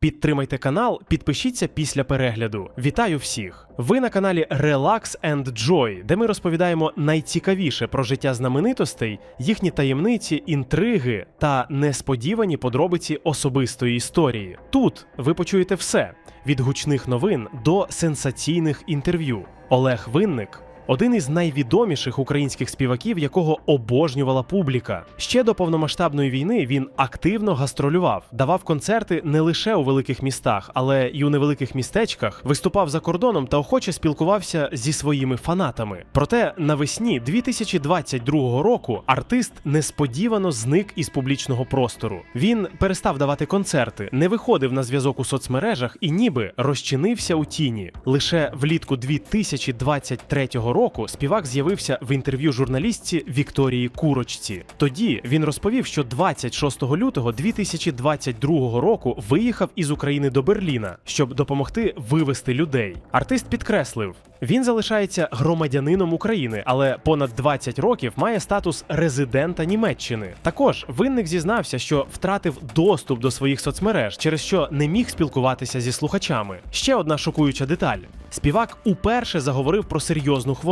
Підтримайте канал, підпишіться після перегляду. Вітаю всіх! Ви на каналі Relax and Joy, де ми розповідаємо найцікавіше про життя знаменитостей, їхні таємниці, інтриги та несподівані подробиці особистої історії. Тут ви почуєте все від гучних новин до сенсаційних інтерв'ю. Олег Винник один із найвідоміших українських співаків, якого обожнювала публіка. Ще до повномасштабної війни він активно гастролював, давав концерти не лише у великих містах, але й у невеликих містечках, виступав за кордоном та охоче спілкувався зі своїми фанатами. Проте навесні 2022 року артист несподівано зник із публічного простору. Він перестав давати концерти, не виходив на зв'язок у соцмережах і ніби розчинився у тіні. Лише влітку 2023 року співак з'явився в інтерв'ю журналістці Вікторії Курочці. Тоді він розповів, що 26 лютого 2022 року виїхав із України до Берліна, щоб допомогти вивести людей. Артист підкреслив, він залишається громадянином України, але понад 20 років має статус резидента Німеччини. Також винник зізнався, що втратив доступ до своїх соцмереж, через що не міг спілкуватися зі слухачами. Ще одна шокуюча деталь: співак уперше заговорив про серйозну хворобу.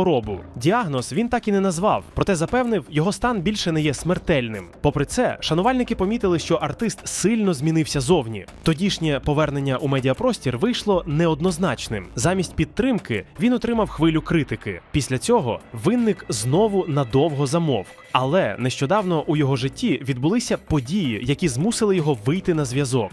Діагноз він так і не назвав, проте запевнив, його стан більше не є смертельним. Попри це, шанувальники помітили, що артист сильно змінився зовні. Тодішнє повернення у медіапростір вийшло неоднозначним. Замість підтримки він отримав хвилю критики. Після цього винник знову надовго замовк. Але нещодавно у його житті відбулися події, які змусили його вийти на зв'язок.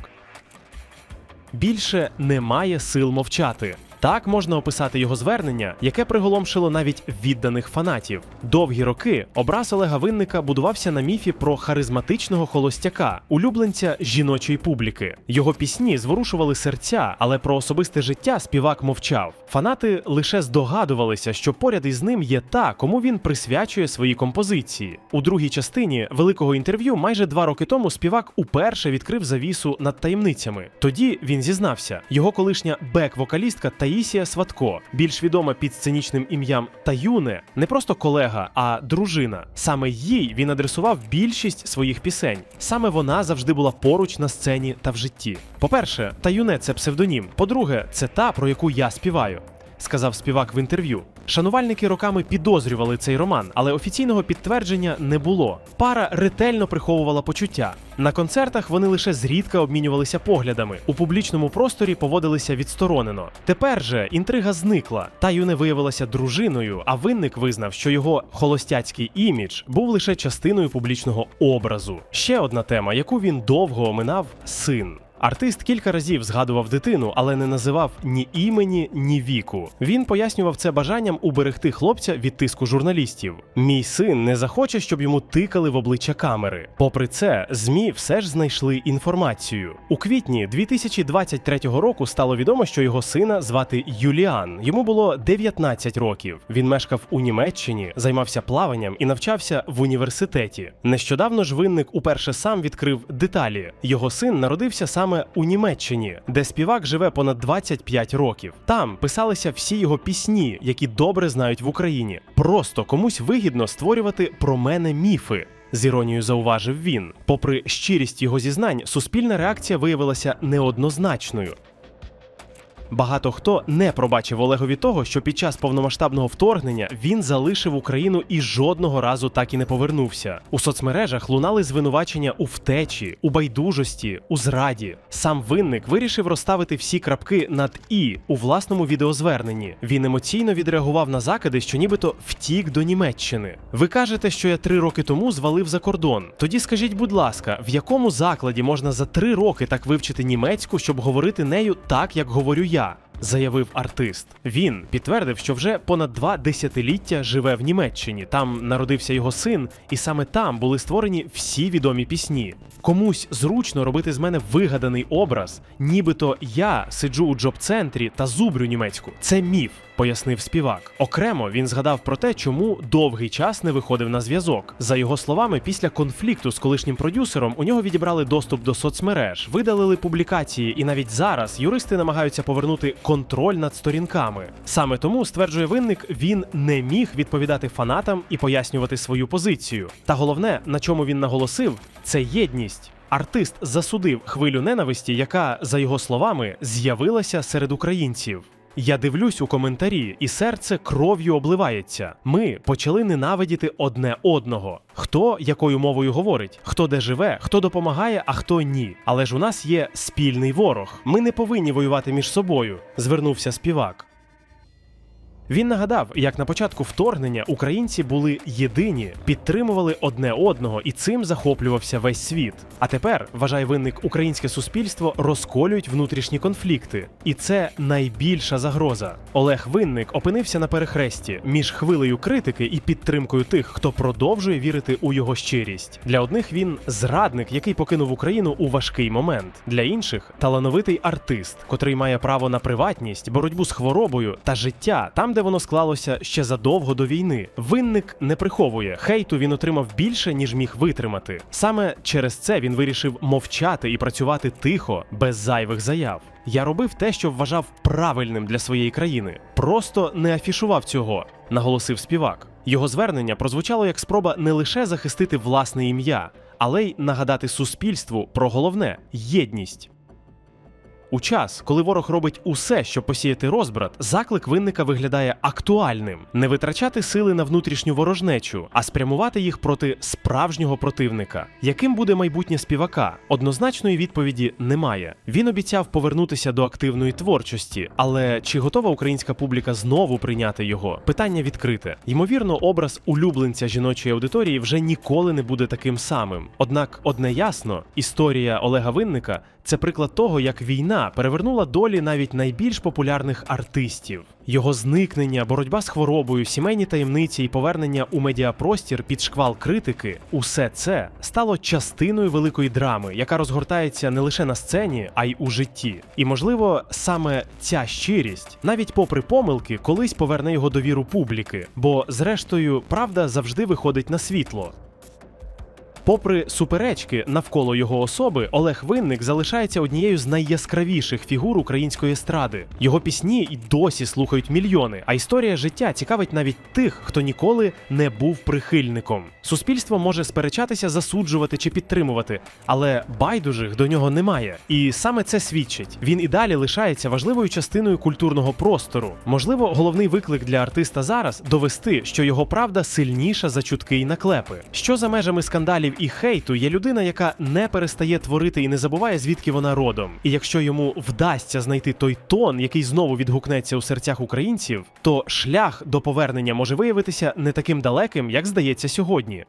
Більше немає сил мовчати. Так можна описати його звернення, яке приголомшило навіть відданих фанатів. Довгі роки образ Олега Винника будувався на міфі про харизматичного холостяка, улюбленця жіночої публіки. Його пісні зворушували серця, але про особисте життя співак мовчав. Фанати лише здогадувалися, що поряд із ним є та, кому він присвячує свої композиції. У другій частині великого інтерв'ю майже два роки тому співак уперше відкрив завісу над таємницями. Тоді він зізнався, його колишня бек-вокалістка Таїсія Сватко, більш відома під сценічним ім'ям Таюне, не просто колега, а дружина. Саме їй він адресував більшість своїх пісень. Саме вона завжди була поруч на сцені та в житті. По-перше, Таюне це псевдонім. По-друге, це та, про яку я співаю. Сказав співак в інтерв'ю. Шанувальники роками підозрювали цей роман, але офіційного підтвердження не було. Пара ретельно приховувала почуття. На концертах вони лише зрідка обмінювалися поглядами. У публічному просторі поводилися відсторонено. Тепер же інтрига зникла. Та юне виявилася дружиною, а винник визнав, що його холостяцький імідж був лише частиною публічного образу. Ще одна тема, яку він довго оминав син. Артист кілька разів згадував дитину, але не називав ні імені, ні віку. Він пояснював це бажанням уберегти хлопця від тиску журналістів. Мій син не захоче, щоб йому тикали в обличчя камери. Попри це, змі все ж знайшли інформацію. У квітні 2023 року стало відомо, що його сина звати Юліан. Йому було 19 років. Він мешкав у Німеччині, займався плаванням і навчався в університеті. Нещодавно ж винник уперше сам відкрив деталі. Його син народився саме у Німеччині, де співак живе понад 25 років. Там писалися всі його пісні, які добре знають в Україні. Просто комусь вигідно створювати про мене міфи. З іронією зауважив він. Попри щирість його зізнань, суспільна реакція виявилася неоднозначною. Багато хто не пробачив Олегові того, що під час повномасштабного вторгнення він залишив Україну і жодного разу так і не повернувся. У соцмережах лунали звинувачення у втечі, у байдужості, у зраді. Сам винник вирішив розставити всі крапки над і у власному відеозверненні. Він емоційно відреагував на закиди, що нібито втік до Німеччини. Ви кажете, що я три роки тому звалив за кордон. Тоді скажіть, будь ласка, в якому закладі можна за три роки так вивчити німецьку, щоб говорити нею так, як говорю я? Заявив артист. Він підтвердив, що вже понад два десятиліття живе в Німеччині. Там народився його син, і саме там були створені всі відомі пісні. Комусь зручно робити з мене вигаданий образ, нібито я сиджу у джоб-центрі та зубрю німецьку. Це міф, пояснив співак. Окремо він згадав про те, чому довгий час не виходив на зв'язок. За його словами, після конфлікту з колишнім продюсером у нього відібрали доступ до соцмереж, видалили публікації, і навіть зараз юристи намагаються повернути контроль над сторінками. Саме тому стверджує винник, він не міг відповідати фанатам і пояснювати свою позицію. Та головне, на чому він наголосив, це єдність. Артист засудив хвилю ненависті, яка, за його словами, з'явилася серед українців. Я дивлюсь у коментарі, і серце кров'ю обливається. Ми почали ненавидіти одне одного. Хто якою мовою говорить, хто де живе, хто допомагає, а хто ні. Але ж у нас є спільний ворог. Ми не повинні воювати між собою. Звернувся співак. Він нагадав, як на початку вторгнення українці були єдині, підтримували одне одного, і цим захоплювався весь світ. А тепер, вважає винник, українське суспільство розколюють внутрішні конфлікти, і це найбільша загроза. Олег Винник опинився на перехресті між хвилею критики і підтримкою тих, хто продовжує вірити у його щирість. Для одних він зрадник, який покинув Україну у важкий момент. Для інших талановитий артист, котрий має право на приватність, боротьбу з хворобою та життя там, де воно склалося ще задовго до війни. Винник не приховує хейту. Він отримав більше ніж міг витримати. Саме через це він вирішив мовчати і працювати тихо, без зайвих заяв. Я робив те, що вважав правильним для своєї країни. Просто не афішував цього, наголосив співак. Його звернення прозвучало як спроба не лише захистити власне ім'я, але й нагадати суспільству про головне єдність. У час, коли ворог робить усе, щоб посіяти розбрат, заклик винника виглядає актуальним: не витрачати сили на внутрішню ворожнечу, а спрямувати їх проти справжнього противника. Яким буде майбутнє співака? Однозначної відповіді немає. Він обіцяв повернутися до активної творчості, але чи готова українська публіка знову прийняти його? Питання відкрите. Ймовірно, образ улюбленця жіночої аудиторії вже ніколи не буде таким самим. Однак, одне ясно, історія Олега Винника це приклад того, як війна перевернула долі навіть найбільш популярних артистів. Його зникнення, боротьба з хворобою, сімейні таємниці і повернення у медіапростір під шквал критики усе це стало частиною великої драми, яка розгортається не лише на сцені, а й у житті. І можливо, саме ця щирість, навіть попри помилки, колись поверне його довіру публіки, бо зрештою правда завжди виходить на світло. Попри суперечки навколо його особи, Олег Винник залишається однією з найяскравіших фігур української естради. Його пісні й досі слухають мільйони, а історія життя цікавить навіть тих, хто ніколи не був прихильником. Суспільство може сперечатися, засуджувати чи підтримувати, але байдужих до нього немає. І саме це свідчить. Він і далі лишається важливою частиною культурного простору. Можливо, головний виклик для артиста зараз довести, що його правда сильніша за чутки й наклепи. Що за межами скандалів і хейту є людина, яка не перестає творити і не забуває, звідки вона родом. І якщо йому вдасться знайти той тон, який знову відгукнеться у серцях українців, то шлях до повернення може виявитися не таким далеким, як здається сьогодні.